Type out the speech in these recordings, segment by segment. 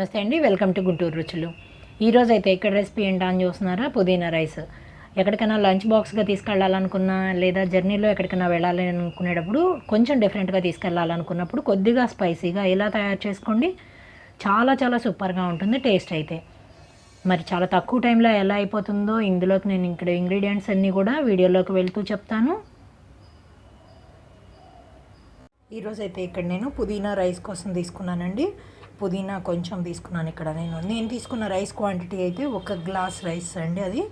నమస్తే అండి. Welcome to Guntur రుచులు. ఈరోజు అయితే ఇక్కడ రెసిపీ ఏంటి అని చూస్తున్నారా? పుదీనా రైస్. ఎక్కడికైనా లంచ్ బాక్స్గా తీసుకెళ్ళాలనుకున్నా లేదా జర్నీలో ఎక్కడికైనా వెళ్ళాలి అనుకునేటప్పుడు కొంచెం డిఫరెంట్గా తీసుకెళ్ళాలనుకున్నప్పుడు కొద్దిగా స్పైసీగా ఎలా తయారు చేసుకోండి? చాలా చాలా సూపర్గా ఉంటుంది టేస్ట్ అయితే. మరి చాలా తక్కువ టైంలో ఎలా అయిపోతుందో ఇందులోకి నేను ఇక్కడ ఇంగ్రీడియంట్స్ అన్నీ కూడా వీడియోలోకి వెళ్తూ చెప్తాను. ఈరోజు అయితే ఇక్కడ నేను పుదీనా రైస్ కోసం తీసుకున్నానండి. పుదీనా కొంచెం తీసుకున్నాను ఇక్కడ నేను. నేను తీసుకున్న రైస్ క్వాంటిటీ అయితే ఒక గ్లాస్ రైస్ అండి అది.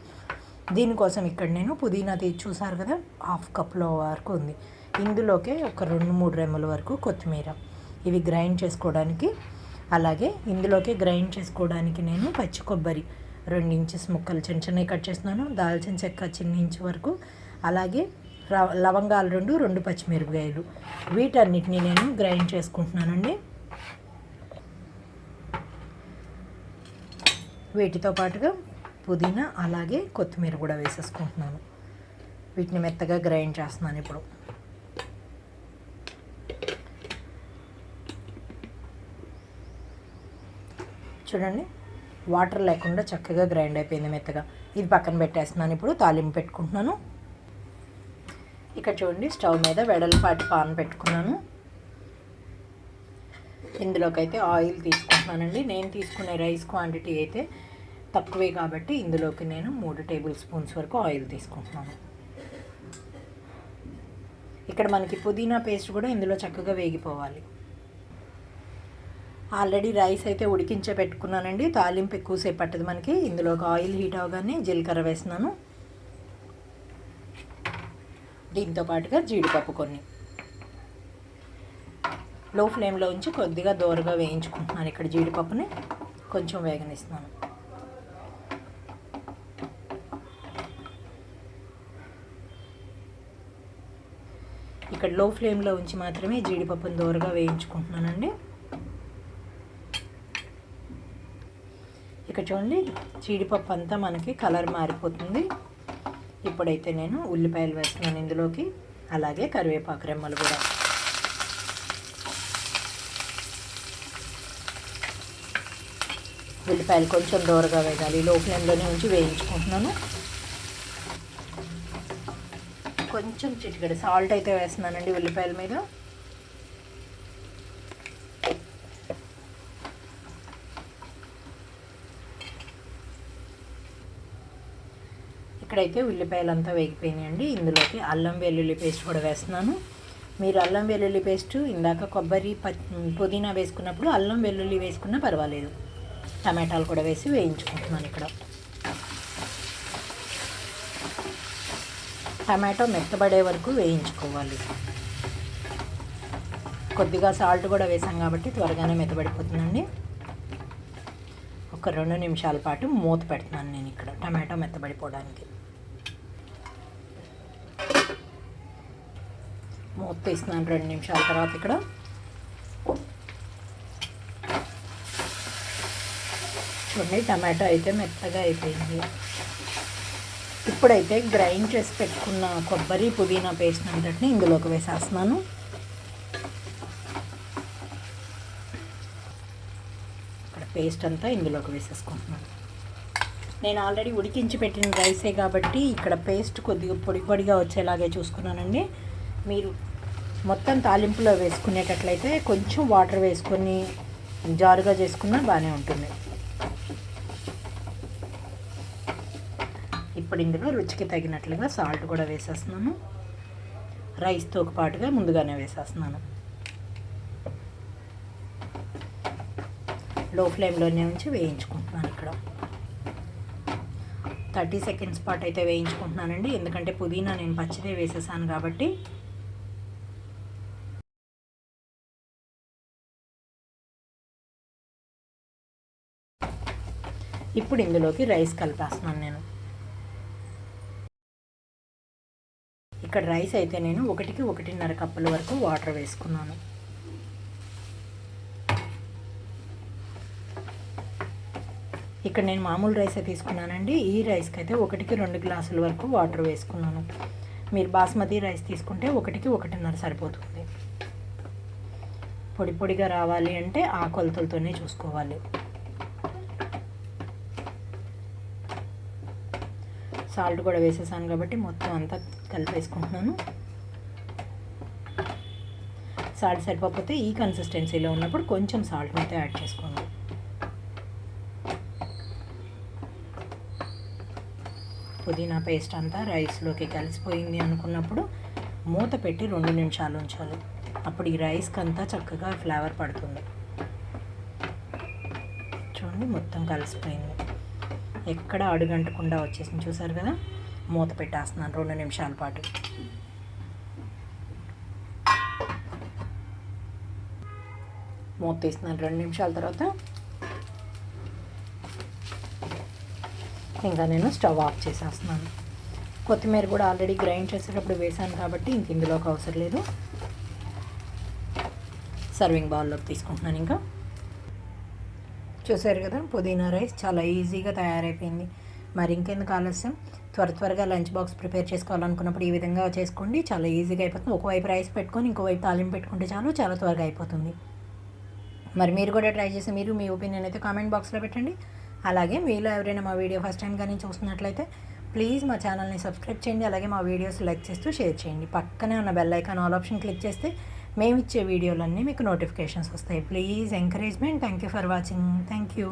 దీనికోసం ఇక్కడ నేను పుదీనా చూసారు కదా? హాఫ్ కప్లో వరకు ఉంది. ఇందులోకే ఒక రెండు మూడు రెమ్మల వరకు కొత్తిమీర. ఇవి గ్రైండ్ చేసుకోవడానికి. అలాగే ఇందులోకి గ్రైండ్ చేసుకోవడానికి నేను పచ్చి కొబ్బరి రెండు ఇంచెస్ ముక్కలు చిన్న చిన్నవి కట్ చేస్తున్నాను. దాల్చిన చెక్క చిన్న ఇంచు వరకు. అలాగే లవంగాలు రెండు రెండు పచ్చిమిరపకాయలు. వీటన్నిటిని నేను గ్రైండ్ చేసుకుంటున్నానండి. వీటితో పాటుగా పుదీనా అలాగే కొత్తిమీర కూడా వేసేసుకుంటున్నాను. వీటిని మెత్తగా గ్రైండ్ చేస్తున్నాను ఇప్పుడు. చూడండి వాటర్ లేకుండా చక్కగా గ్రైండ్ అయిపోయింది మెత్తగా. ఇది పక్కన పెట్టేస్తున్నాను ఇప్పుడు తాలింపు పెట్టుకుంటున్నాను. ఇక్కడ చూడండి స్టవ్ మీద వెడల్పాటి పాన్ పెట్టుకున్నాను. ఇందులోకి అయితే ఆయిల్ తీసుకుంటున్నానండి. నేను తీసుకునే రైస్ క్వాంటిటీ అయితే తక్కువే కాబట్టి ఇందులోకి నేను మూడు టేబుల్ స్పూన్స్ వరకు ఆయిల్ తీసుకుంటున్నాను. ఇక్కడ మనకి పుదీనా పేస్ట్ కూడా ఇందులో చక్కగా వేగిపోవాలి. ఆల్రెడీ రైస్ అయితే ఉడికించే పెట్టుకున్నానండి. తాలింపు ఎక్కువసేపు పట్టదు మనకి. ఇందులోకి ఆయిల్ హీట్ అవగానే జీలకర్ర వేస్తున్నాను. దీంతో పాటుగా జీడిపప్పు కొన్ని. లో ఫ్లేమ్లో ఉంచి కొద్దిగా దోరగా వేయించుకుంటున్నాను. ఇక్కడ జీడిపప్పుని కొంచెం వేగనిస్తున్నాను. ఇక్కడ లో ఫ్లేమ్లో ఉంచి మాత్రమే జీడిపప్పును దోరగా వేయించుకుంటున్నానండి. ఇక్కడ చూడండి జీడిపప్పు అంతా మనకి కలర్ మారిపోతుంది. ఇప్పుడైతే నేను ఉల్లిపాయలు వేస్తున్నాను ఇందులోకి. అలాగే కరివేపాకు రెమ్మలు కూడా. ఉల్లిపాయలు కొంచెం దూరగా వేయాలి లో ఫ్లేమ్లోనే ఉంచి వేయించుకుంటున్నాను. కొంచెం చిటికెడు సాల్ట్ అయితే వేస్తున్నానండి ఉల్లిపాయల మీద. ఇక్కడైతే ఉల్లిపాయలు అంతా వేగిపోయినాయండి. ఇందులోకి అల్లం వెల్లుల్లి పేస్ట్ కూడా వేస్తున్నాను. మీరు అల్లం వెల్లుల్లి పేస్ట్ ఇందాక కొబ్బరి పుదీనా వేసుకున్నప్పుడు అల్లం వెల్లుల్లి వేసుకున్నా పర్వాలేదు. టమాటాలు కూడా వేసి వేయించుకుంటున్నాను ఇక్కడ. టమాటో మెత్తబడే వరకు వేయించుకోవాలి. కొద్దిగా సాల్ట్ కూడా వేసాం కాబట్టి త్వరగానే మెత్తబడిపోతుందండి. ఒక రెండు నిమిషాల పాటు మూత పెడుతున్నాను నేను ఇక్కడ టమాటో మెత్తబడిపోవడానికి. మూత తీస్తున్నాను రెండు నిమిషాల తర్వాత ఇక్కడ. చూడండి టమాటో అయితే మెత్తగా అయిపోయింది. ఇప్పుడైతే గ్రైండ్ చేసి పెట్టుకున్న కొబ్బరి పుదీనా పేస్ట్ అంతటిని ఇందులోకి వేసేస్తున్నాను. ఇక్కడ పేస్ట్ అంతా ఇందులోకి వేసేసుకుంటున్నాను. నేను ఆల్రెడీ ఉడికించి పెట్టిన రైసే కాబట్టి ఇక్కడ పేస్ట్ కొద్దిగా పొడి పొడిగా వచ్చేలాగే చూసుకున్నానండి. మీరు మొత్తం తాలింపులో వేసుకునేటట్లయితే కొంచెం వాటర్ వేసుకొని జారుగా చేసుకున్నా బాగానే ఉంటుంది. ఇప్పుడు ఇందులో రుచికి తగినట్లుగా సాల్ట్ కూడా వేసేస్తున్నాను. రైస్తో పాటుగా ముందుగానే వేసేస్తున్నాను. లో ఫ్లేమ్లోనే ఉంచి వేయించుకుంటున్నాను ఇక్కడ. థర్టీ సెకండ్స్ పాటు అయితే వేయించుకుంటున్నానండి. ఎందుకంటే పుదీనా నేను పచ్చిదే వేసేసాను కాబట్టి. ఇప్పుడు ఇందులోకి రైస్ కలిపేస్తున్నాను నేను. ఇక్కడ రైస్ అయితే నేను ఒకటికి ఒకటిన్నర కప్పుల వరకు వాటర్ వేసుకున్నాను. ఇక్కడ నేను మామూలు రైసే తీసుకున్నానండి ఈ రైస్కి అయితే ఒకటికి రెండు గ్లాసుల వరకు వాటర్ వేసుకున్నాను. మీరు బాస్మతి రైస్ తీసుకుంటే ఒకటికి ఒకటిన్నర సరిపోతుంది. పొడి పొడిగా రావాలి అంటే ఆ కొలతలతోనే చూసుకోవాలి. సాల్ట్ కూడా వేసేసాను కాబట్టి మొత్తం అంతా కలిపేసుకుంటున్నాను. సాల్ట్ సరిపోతే ఈ కన్సిస్టెన్సీలో ఉన్నప్పుడు కొంచెం సాల్ట్ అయితే యాడ్ చేసుకోండి. పుదీనా పేస్ట్ అంతా రైస్లోకి కలిసిపోయింది అనుకున్నప్పుడు మూత పెట్టి రెండు నిమిషాలు ఉంచాలి. అప్పుడు ఈ రైస్కి అంతా చక్కగా ఫ్లేవర్ పడుతుంది. చూడండి మొత్తం కలిసిపోయింది. ఎక్కడ అడుగంటకుండా వచ్చేసింది చూసారు కదా? మూత పెట్టేస్తున్నాను రెండు నిమిషాల పాటు. మూత తీస్తున్నాను రెండు నిమిషాల తర్వాత. ఇంకా నేను స్టవ్ ఆఫ్ చేసేస్తున్నాను. కొత్తిమీర కూడా ఆల్రెడీ గ్రైండ్ చేసేటప్పుడు వేసాను కాబట్టి ఇంక ఇందులోకి అవసరం లేదు. సర్వింగ్ బౌల్లోకి తీసుకుంటున్నాను ఇంకా. చూసారు కదా పుదీనా రైస్ చాలా ఈజీగా తయారైపోయింది. మరి ఇంకెందుకు ఆలస్యం? త్వర త్వరగా లంచ్ బాక్స్ ప్రిపేర్ చేసుకోవాలనుకున్నప్పుడు ఈ విధంగా చేసుకోండి. చాలా ఈజీగా అయిపోతుంది. ఒకవైపు రైస్ పెట్టుకొని ఇంకోవైపు తాలింపు పెట్టుకుంటే చాలు చాలా త్వరగా అయిపోతుంది. మరి మీరు కూడా ట్రై చేసి మీరు మీ ఒపీనియన్ అయితే కామెంట్ బాక్స్లో పెట్టండి. అలాగే మీలో ఎవరైనా మా వీడియో ఫస్ట్ టైం కానీ చూస్తున్నట్లయితే ప్లీజ్ మా ఛానల్ని సబ్స్క్రైబ్ చేయండి. అలాగే మా వీడియోస్ లైక్ చేస్తూ షేర్ చేయండి. పక్కనే ఉన్న bell icon all option click చేస్తే మేమిచ్చే వీడియోలన్నీ మీకు నోటిఫికేషన్స్ వస్తాయి. Please encouragement thank you for watching thank you